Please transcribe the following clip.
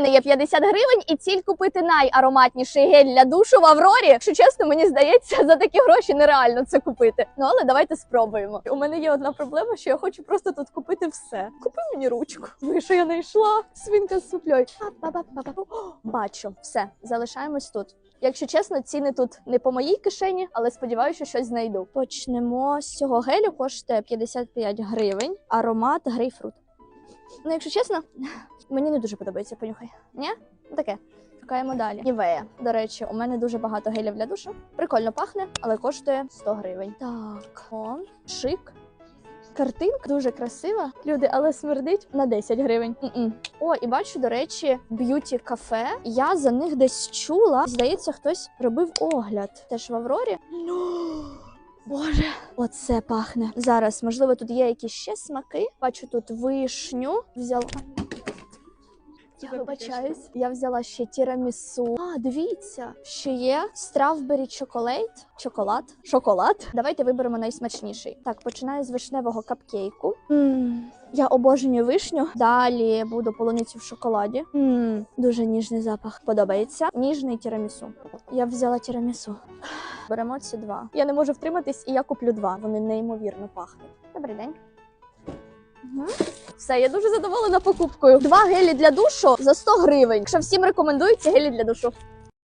мене є 50 гривень і ціль купити найароматніший гель для душу в Аврорі. Якщо чесно, мені здається, за такі гроші нереально це купити. Ну але давайте спробуємо. У мене є одна проблема, що я хочу просто тут купити все. Купи мені ручку. Ви що я знайшла? Свинка з супльою. Бачу, все, залишаємось тут. Якщо чесно, ціни тут не по моїй кишені, але сподіваюся, що щось знайду. Почнемо з цього гелю, коштує 55 гривень. Аромат грейпфрут. Ну, якщо чесно, мені не дуже подобається, понюхай. Ні? Ну таке. Шукаємо далі. Нівея. До речі, у мене дуже багато гелів для душу. Прикольно пахне, але коштує 100 гривень. Так, о, шик. Картинка дуже красива. Люди, але смердить на 10 гривень. М-м. О, і бачу, до речі, б'юті кафе. Я за них десь чула. Здається, хтось робив огляд. Теж в Аврорі. Боже, оце пахне. Зараз, можливо, тут є якісь ще смаки. Бачу тут вишню. Взяла. Я вибачаюсь. Я взяла ще тірамісу. А, дивіться, ще є стравбері чоколейт. Чоколад. Шоколад. Давайте виберемо найсмачніший. Так, починаю з вишневого капкейку. м я обожнюю вишню. Далі буду полуницю в шоколаді. м дуже ніжний запах. Подобається. Ніжний тірамісу. Я взяла тірамісу. Беремо ці два. Я не можу втриматись, і я куплю два. Вони неймовірно пахнуть. Добрий день. Все, я дуже задоволена покупкою. Два гелі для душу за 100 гривень. Якщо всім рекомендують ці гелі для душу.